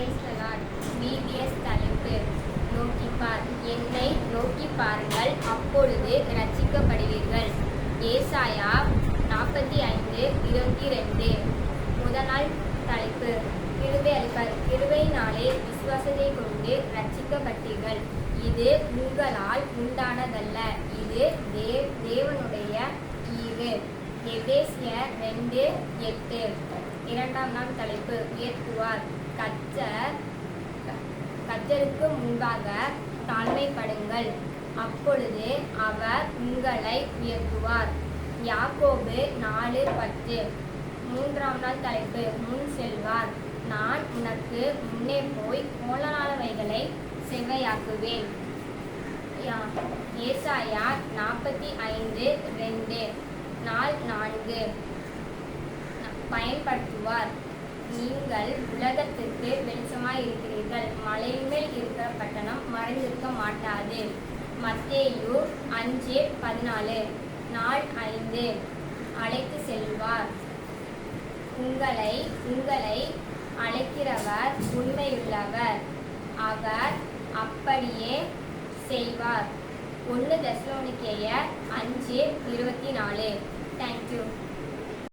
Praise the Lord PBS தலைப்பு. நோக்கிப்பார் என்னை நோக்கி பாருங்கள். அப்பொழுது ரட்சிக்கப்படுவீர்கள் ஏசாயா நாற்பத்தி ஐந்து இருபத்தி ரெண்டு முதல் நாள் தலைப்பு. கிருபை அளிப்பார் கிருபையினாலே விசுவாசத்தை கொண்டு ரட்சிக்கப்பட்டீர்கள் இது உங்களால் உண்டானதல்ல. இது தேவ் தேவனுடைய எபேசியர் ரெண்டு எட்டு. இரண்டாம் நாள் தலைப்பு உயர்த்துவார். கச்சர் கச்சருக்கு முன்பாக தாழ்மைப்படுங்கள் அப்பொழுது அவர் உங்களை உயர்த்துவார். யாக்கோபு நாலு பத்து. மூன்றாம் நாள் தலைப்பு முன் செல்வார். நான் உனக்கு முன்னே போய் கோலனானவைகளை செவ்வையாக்குவேன். யா- ஏசாயா நாற்பத்தி ஐந்து ரெண்டு நாள் நான்கு பயன்படுத்துவார். நீங்கள் உலகத்திற்கு வெளிச்சமாய் இருக்கிறீர்கள் மலையின் மேல் இருக்கிற பட்டணம் மறைந்திருக்க மாட்டாது. மத்தேயு அஞ்சு பதினாலு. நாள் ஐந்து. அழைத்து செல்வார். உங்களை உங்களை அழைக்கிறவர் உண்மையுள்ளவர். அவர் அப்படியே செய்வார். ஒன்று தசலோனிக்கேயர் அஞ்சு இருபத்தி நாலு. தேங்க்யூ